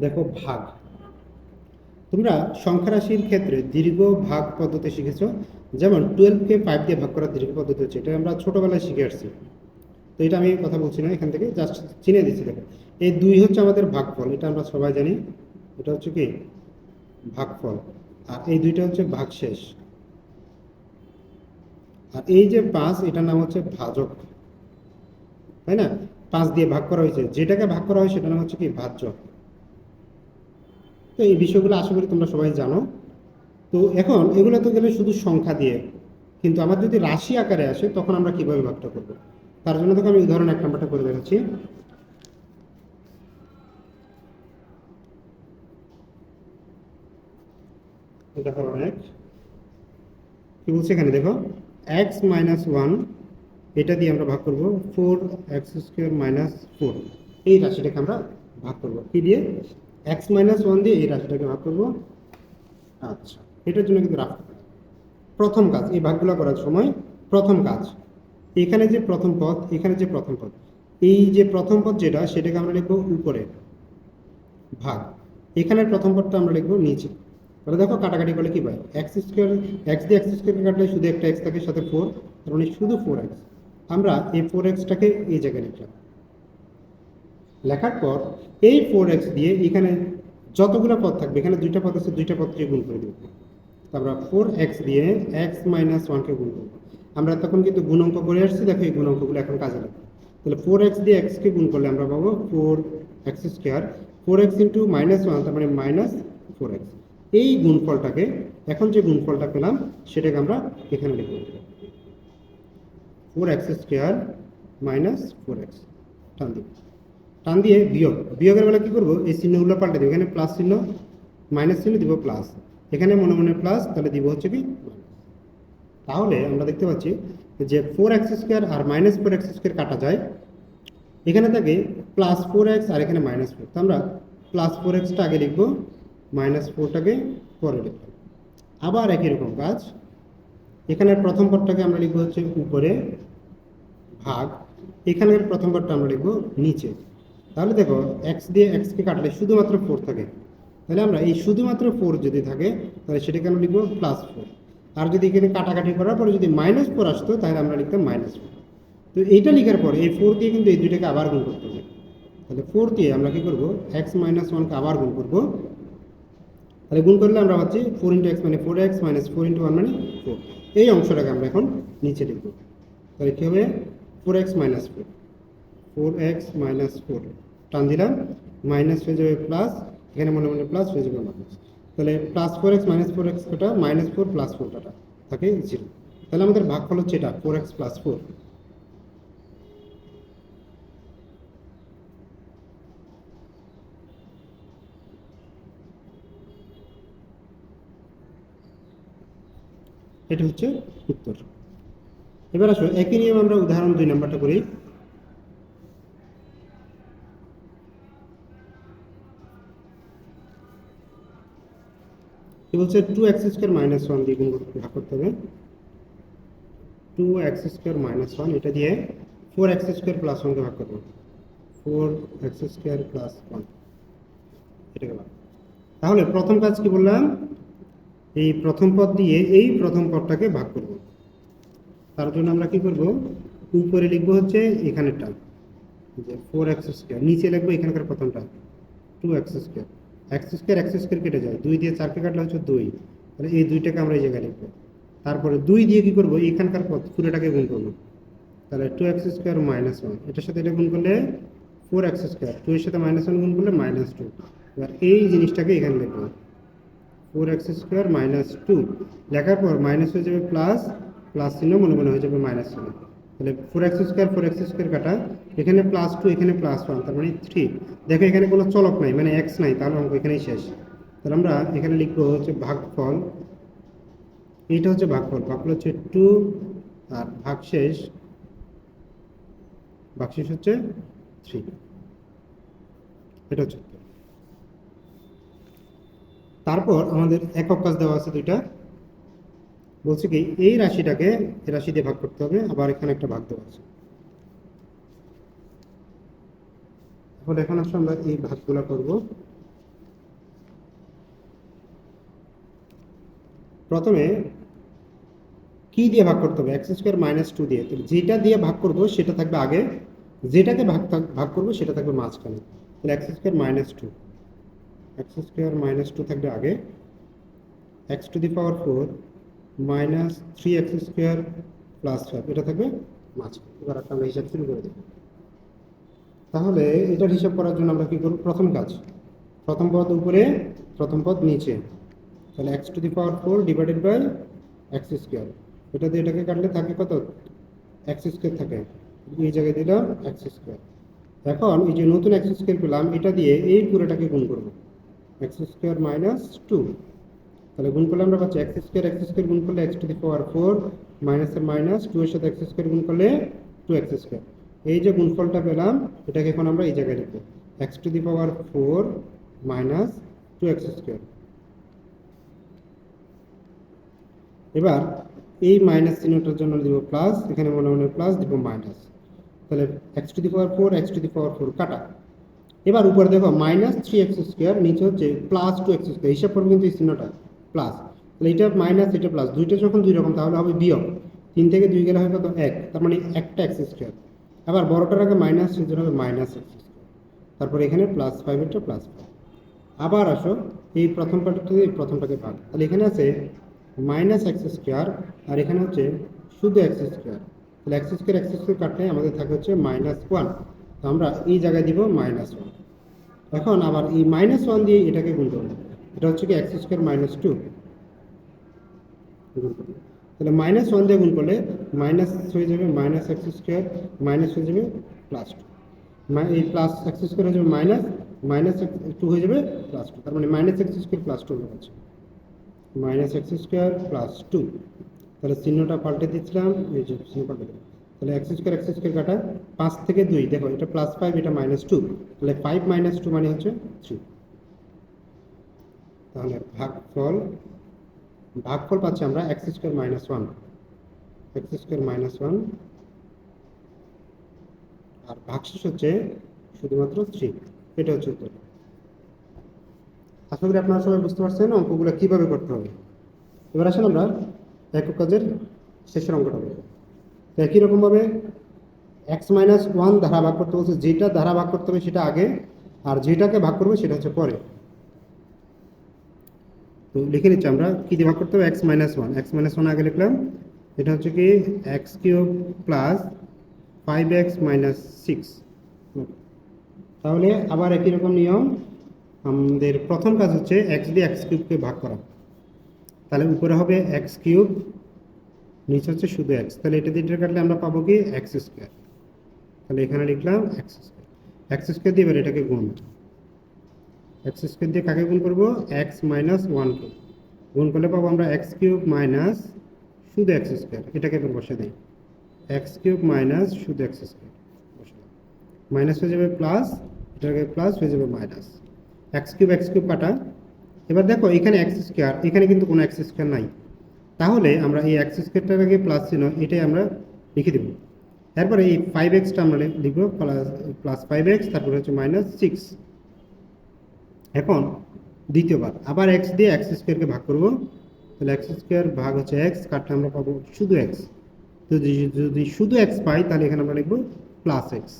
দেখো ভাগ। তোমরা সংখ্যা রাশির ক্ষেত্রে দীর্ঘ ভাগ পদ্ধতি শিখেছো। যেমন টুয়েলভকে ফাইভ দিয়ে ভাগ করার দীর্ঘ পদ্ধতি হচ্ছে, এটা আমরা ছোটোবেলায় শিখে আসছি। তো এটা আমি কথা বলছি না, এখান থেকে জাস্ট চিনে দিচ্ছি দেখো। এই দুই হচ্ছে আমাদের ভাগফল, এটা আমরা সবাই জানি। এটা হচ্ছে কি? ভাগফল। আর এই দুইটা হচ্ছে ভাগশেষ। আর এই যে পাঁচ, এটার নাম হচ্ছে ভাজক। তাই না? পাঁচ দিয়ে ভাগ করা হয়েছে। যেটাকে ভাগ করা হয়, সেটার নাম হচ্ছে কি? ভাজ্য। তো এই বিষয়গুলো আশা করি তোমরা সবাই জানো। তো এখন এগুলো তো গেলে শুধু সংখ্যা দিয়ে, কিন্তু আমার যদি রাশি আকারে আসে, তখন আমরা কীভাবে ভাগটা করব? তার জন্য তোকে আমি উদাহরণ এক নাম্বারটা করে দেখাচ্ছি। দেখো কি বলছে এখানে? দেখো এক্স মাইনাস ওয়ান এটা দিয়ে আমরা ভাগ করব four x square minus four এই রাশিটাকে আমরা ভাগ করব। কি দিয়ে? এক্স মাইনাস ওয়ান দিয়ে এই রাশিটাকে ভাগ করব। আচ্ছা এটার জন্য কিন্তু রাফ প্রথম কাজ, এই ভাগগুলো করার সময় প্রথম কাজ, এখানে যে প্রথম পদ, এখানে যে প্রথম পদ, এই যে প্রথম পদ যেটা, সেটাকে আমরা লিখব উপরে ভাগ। এখানের প্রথম পদটা আমরা লিখব নিচে। তাহলে দেখো কাটাকাটি করলে কি পাই? এক্স স্কোয়ার এক্স দিয়ে এক্স স্কোয়ার কাটলে শুধু একটা এক্স থাকে, সাথে ফোর তার মানে শুধু ফোর এক্স আমরা এই ফোর এক্সটাকে এই জায়গায় লিখলাম। লেখার পর এই ফোর এক্স দিয়ে এখানে যতগুলো পদ থাকবে, এখানে দুইটা পদ আছে, দুইটা পদকে গুণ করে দেবো। তারপর ফোর এক্স দিয়ে এক্স মাইনাস ওয়ানকে গুণ করব। আমরা তখন কিন্তু গুণ অঙ্ক করে আসছি, দেখো এই গুণ অঙ্কগুলো এখন কাজে লাগবে। তাহলে ফোর এক্স দিয়ে এক্সকে গুণ করলে আমরা পাবো four x square four x into minus one তার মানে মাইনাস ফোর এক্স এই গুণফলটাকে, এখন যে গুণফলটা পেলাম, সেটাকে আমরা এখানে লিখব। Four x square minus four x টান টান দিয়ে বিয়োগ। বিয়োগের বেলা কী করব? এই চিহ্নগুলো পাল্টে দেবো। এখানে প্লাস চিহ্ন মাইনাস চিহ্ন দিব প্লাস এখানে মনে মনে প্লাস তাহলে দিব হচ্ছে কি তাহলে আমরা দেখতে পাচ্ছি যে ফোর এক্স স্কোয়ার আর মাইনাস ফোর এক্স স্কোয়ার কাটা যায়। এখানে থাকে প্লাস ফোর এক্স আর এখানে মাইনাস ফোর তো আমরা প্লাস ফোর এক্সটা আগে লিখব মাইনাস ফোরটাকে পরে লিখলাম আবার একই রকম কাজ। এখানের প্রথম পদটাকে আমরা লিখব হচ্ছে উপরে ভাগ। এখানের প্রথম পদটা আমরা লিখব নিচে। তাহলে দেখো এক্স দিয়ে এক্সকে কাটলে শুধুমাত্র ফোর থাকে। তাহলে আমরা এই শুধুমাত্র ফোর যদি থাকে, তাহলে সেটাকে আমরা লিখব? প্লাস ফোর আর যদি এখানে কাটাকাটি করার পরে যদি মাইনাস ফোর আসতো, তাহলে আমরা লিখতাম মাইনাস ফোর তো এইটা লেখার পর এই ফোর দিয়ে কিন্তু এই দুইটাকে আবার গুণ করতে হবে। তাহলে ফোর দিয়ে আমরা কি করব? এক্স মাইনাস ওয়ানকে আবার গুণ করব। তাহলে গুণ করলে আমরা পাচ্ছি ফোর ইন্টু এক্স মানে four x minus four into one মানে ফোর এই অংশটাকে আমরা এখন নিচে লিখব। তাহলে কী হবে? Four x minus four four x minus four টান দিলাম মাইনাস হয়ে যাবে প্লাস এখানে মনে মনে প্লাস হয়ে যাবে মাইনাস তাহলে plus four x minus four x কটা? মাইনাস ফোর প্লাস ফোর কাটা? থাকে জিরো তাহলে আমাদের ভাগফল হচ্ছে এটা ফোর এক্স প্লাস ফোর এটা হচ্ছে উত্তর। এবার আসো, একই নিয়ম আমরা উদাহরণ দুই নাম্বারটা করি। বলছে two x square minus one দিয়ে গুণ ভাগ করতে হবে। Two x square minus one এটা দিয়ে ফোর এক্স স্কোয়ার প্লাস ওয়ানকে ভাগ করব। Four x square plus one এটাকে ভাগ তাহলে প্রথম কাজ কি বললাম? এই প্রথম পদ দিয়ে এই প্রথম পদটাকে ভাগ করব। তার জন্য আমরা কি করব? উপরে লিখব হচ্ছে এখানেরটা, যে ফোর এক্স স্কোয়ার নিচে লিখব এখানকার প্রথমটা two x square x square x square কেটে যায়। দুই দিয়ে চারকে কাটলে হচ্ছে দুই। তাহলে এই দুইটাকে আমরা এই জায়গায় লিখব। তারপরে দুই দিয়ে কী করব? এখানকার পথ, পুরোটাকে গুণ করব। তাহলে two x square minus one এটার সাথে এটা গুণ করলে ফোর এক্স স্কোয়ার টু এর সাথে মাইনাস ওয়ান গুণ করলে মাইনাস টু এবার এই জিনিসটাকে এখানে লিখব। Four x square minus two লেখার পর মাইনাস হয়ে যাবে প্লাস প্লাস চিহ্ন মনে মনে হয়ে যাবে মাইনাস চিহ্ন তাহলে four x square four x square কাটা এখানে প্লাস টু এখানে প্লাস ওয়ান তার মানে থ্রি দেখো এখানে কোনো চলক নাই মানে এক্স নাই, তাহলে অঙ্ক এখানেই শেষ। তাহলে আমরা এখানে লিখব হচ্ছে ভাগফল। এইটা হচ্ছে ভাগফল ভাগফল হচ্ছে টু আর ভাগশেষ ভাগশেষ হচ্ছে থ্রি এটা হচ্ছে তারপর আমাদের একক কাজ দেওয়া আছে দুইটা। বলছে কি, এই রাশিটাকে রাশি দিয়ে ভাগ করতে হবে, আবার এখানে একটা ভাগ দেওয়া আছে। তাহলে এখন আসলে আমরা এই ভাগগুলা করব। প্রথমে কি দিয়ে ভাগ করতে হবে? এক্স স্কোয়ার মাইনাস টু দিয়ে। তো যেটা দিয়ে ভাগ করব, সেটা থাকবে আগে। যেটাকে ভাগ ভাগ করব, সেটা থাকবে মাঝখানে। তাহলে x square minus two. X square minus two থাকবে আগে। X to the power four minus three x square plus five. এটা থাকবে মাঝখানে। এবার একটা আমরা হিসাব শুরু করে দেবো তাহলে এটার হিসাব করার জন্য আমরা কি করব? প্রথম কাজ, প্রথম পদ উপরে, প্রথম পদ নিচে। তাহলে x to the power four divided by x square এটা দিয়ে এটাকে কাটলে থাকে কত? এক্স স্কোয়ার থাকে। এই জায়গায় দিলাম এক্স স্কোয়ার এখন এই যে নতুন এক্স স্কোয়ার পেলাম, এটা দিয়ে এই পুরোটাকে গুণ করব। এক্স স্কোয়ার মাইনাস টু তাহলে গুণ করলে আমরা পাচ্ছি এক্স স্কোয়ার এক্স স্কোয়ার গুণ করলে x to the power four মাইনাসের মাইনাস টু এর সাথে এক্স স্কোয়ার গুণ করলে টু এক্স স্কোয়ার এই যে গুণফলটা পেলাম, এটাকে এখন আমরা এই জায়গায় লিখব। X to the power four minus two x square এবার এই মাইনাস চিহ্নটার জন্য দিব প্লাস এখানে মনে মনে প্লাস দিব মাইনাস তাহলে x to the power four x to the power four কাটা। এবার উপরে দেখো মাইনাস থ্রি এক্স স্কোয়ার নিচে হচ্ছে প্লাস টু এক্স স্কোয়ার হিসাব করব কিন্তু এই চিহ্নটা প্লাস তাহলে এটা মাইনাস এটা প্লাস দুইটা যখন দুই রকম, তাহলে হবে বিয়োগ। তিন থেকে দুই গেলে হয় কত? এক। তার মানে একটা এক্স স্কোয়ার আবার বড়টার আগে মাইনাস সেজন্য হবে মাইনাস এক্স তারপরে এখানে প্লাস ফাইভেরটা প্লাস ফাইভ আবার আসো, এই প্রথম পার্টটা এই প্রথমটাকে ভাগ। তাহলে এখানে আছে মাইনাস এক্স স্কোয়ার আর এখানে হচ্ছে শুধু এক্স স্কোয়ার তাহলে এক্স স্কোয়ার এক্স স্কোয়ার কাটলে আমাদের থাকে হচ্ছে মাইনাস ওয়ান তো আমরা এই জায়গায় দিব মাইনাস ওয়ান এখন আবার এই মাইনাস ওয়ান দিয়ে এটাকে গুণ করব। এটা হচ্ছে কি এক্স স্কোয়ার মাইনাস টু গুণ করব। তাহলে মাইনাস ওয়ান দিয়ে গুণ করলে মাইনাস হয়ে যাবে মাইনাস এক্স স্কোয়ার মাইনাস হয়ে যাবে প্লাস টু এই প্লাস এক্স স্কোয়ার হয়ে যাবে মাইনাস মাইনাস টু হয়ে যাবে প্লাস টু তার মানে minus x square plus two যাচ্ছে minus x square plus two তাহলে চিহ্নটা পাল্টে দিচ্ছিলাম, এই যে চিহ্ন পাল্টে দিলাম। তাহলে এক্স স্কোয়ার এক্স স্কোয়ার কাটা পাঁচ থেকে দুই। দেখো, এটা প্লাস ফাইভ এটা মাইনাস টু তাহলে ফাইভ মাইনাস টু মানে হচ্ছে থ্রি তাহলে ভাগফল ভাগফল পাচ্ছি আমরা x square minus one. X square minus one. আর ভাগশেষ হচ্ছে শুধুমাত্র থ্রি। এটা হচ্ছে উত্তর। আশা করি আপনারা সবাই বুঝতে পারছেন অঙ্কগুলো কীভাবে করতে হবে। এবার আসেন আমরা একক কাজের শেষের অঙ্কটা বলব তো একই রকমভাবে এক্স মাইনাস ওয়ান ধারা ভাগ করতে বলছে, যেটা ধারা ভাগ করতে হবে সেটা আগে, আর যেটাকে ভাগ করবে সেটা হচ্ছে পরে। তো লিখে নিচ্ছি আমরা, কী দিয়ে ভাগ করতে হবে? X minus one x minus one আগে লিখলাম, এটা হচ্ছে কি x cube plus five x minus six তাহলে আবার একই রকম নিয়ম, আমাদের প্রথম কাজ হচ্ছে এক্স দিয়ে এক্স কিউবকে ভাগ করা। তাহলে উপরে হবে এক্স কিউব নিচে হচ্ছে শুধু এক্স তাহলে এটা দিয়ে কাটলে আমরা পাবো কি এক্স স্কোয়ার তাহলে এখানে লিখলাম এক্স স্কোয়ার এক্স স্কোয়ার দিয়ে এবার এটাকে গুণ। এক্স স্কোয়ার দিয়ে কাকে গুণ করব? এক্স মাইনাস ওয়ানকে গুণ করলে পাবো আমরা এক্স কিউব মাইনাস শুধু এক্স স্কোয়ার এটাকে এবার বসে দিই। এক্স কিউব মাইনাস শুধু এক্স স্কোয়ার বসে মাইনাস হয়ে যাবে প্লাস এটাকে প্লাস হয়ে যাবে minus x cube x cube কাটা। এবার দেখো, এখানে এক্স স্কোয়ার এখানে কিন্তু কোনো এক্স স্কোয়ার নাই। তাহলে আমরা এই এক্স আগে প্লাস চিহ্ন, এটাই আমরা লিখে দেব। তারপরে এই ফাইভ এক্সটা আমরা লিখব প্লাস প্লাস ফাইভ এক্স তারপরে হচ্ছে মাইনাস সিক্স এখন দ্বিতীয়বার, আবার এক্স দিয়ে এক্স স্কোয়ারকে ভাগ করব। তাহলে এক্স স্কোয়ার ভাগ হচ্ছে এক্স কাটলে আমরা পাবো শুধু এক্স যদি- যদি শুধু এক্স পাই, তাহলে এখানে আমরা লিখব প্লাস এক্স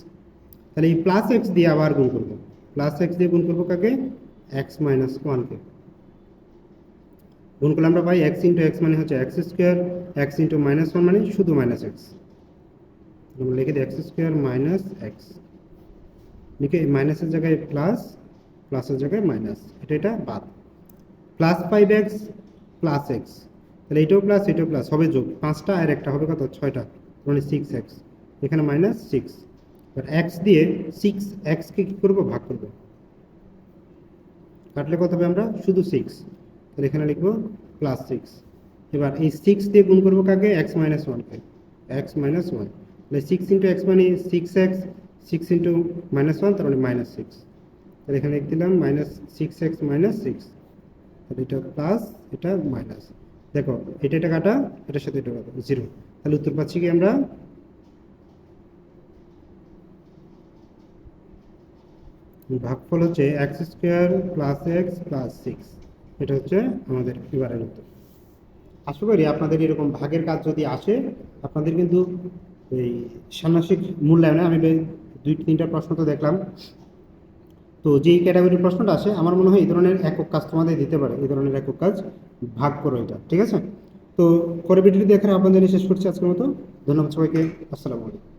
তাহলে এই প্লাস এক্স দিয়ে আবার গুণ করব। প্লাস এক্স দিয়ে গুণ করব কাকে? এক্স মাইনাস ওয়ানকে গুণ করলে আমরা পাই এক্স ইন্টু এক্স মানে হচ্ছে x square x into minus one মানে শুধু মাইনাস এক্স আমরা লিখে দিই এক্স স্কোয়ার মাইনাস এক্স লিখে মাইনাসের জায়গায় প্লাস প্লাসের জায়গায় মাইনাস এটা এটা বাদ। Plus five x plus x তাহলে এটাও প্লাস এটাও প্লাস হবে যোগ। পাঁচটা আর একটা হবে কত? ছয়টা। মানে সিক্স এক্স এখানে মাইনাস সিক্স এবার এক্স দিয়ে সিক্স এক্সকে কী করব? ভাগ করব। কাটলে কত হবে আমরা? শুধু সিক্স তাহলে এখানে লিখব প্লাস সিক্স এবার এই সিক্স দিয়ে গুণ করব কাকে? এক্স মাইনাস ওয়ানকে এক্স মাইনাস ওয়ান তাহলে সিক্স ইন্টু এক্স মানে six x six into minus one তার মানে মাইনাস সিক্স তাহলে এখানে লিখে দিলাম minus six x minus six তাহলে এটা প্লাস এটা মাইনাস দেখো, এটা এটা কাটা, এটার সাথে এটা কাটা জিরো তাহলে উত্তর পাচ্ছি কি আমরা? ভাগফল হচ্ছে x square plus x plus six এটা হচ্ছে আমাদের এবারের উত্তর। আশা করি আপনাদের এরকম ভাগের কাজ যদি আসে, আপনাদের কিন্তু এই ষান্মাসিক মূল্যায়নে আমি দুই তিনটা প্রশ্ন তো দেখলাম। তো যেই ক্যাটাগরির প্রশ্নটা আসে, আমার মনে হয় এই ধরনের একক কাজ তোমাদের দিতে পারে, এই ধরনের একক কাজ ভাগ করো এটা, ঠিক আছে? তো পরে ভিডিওটি দেখার আপনাদের শেষ করছি আজকের মতো। ধন্যবাদ সবাইকে, আসসালামু আলাইকুম।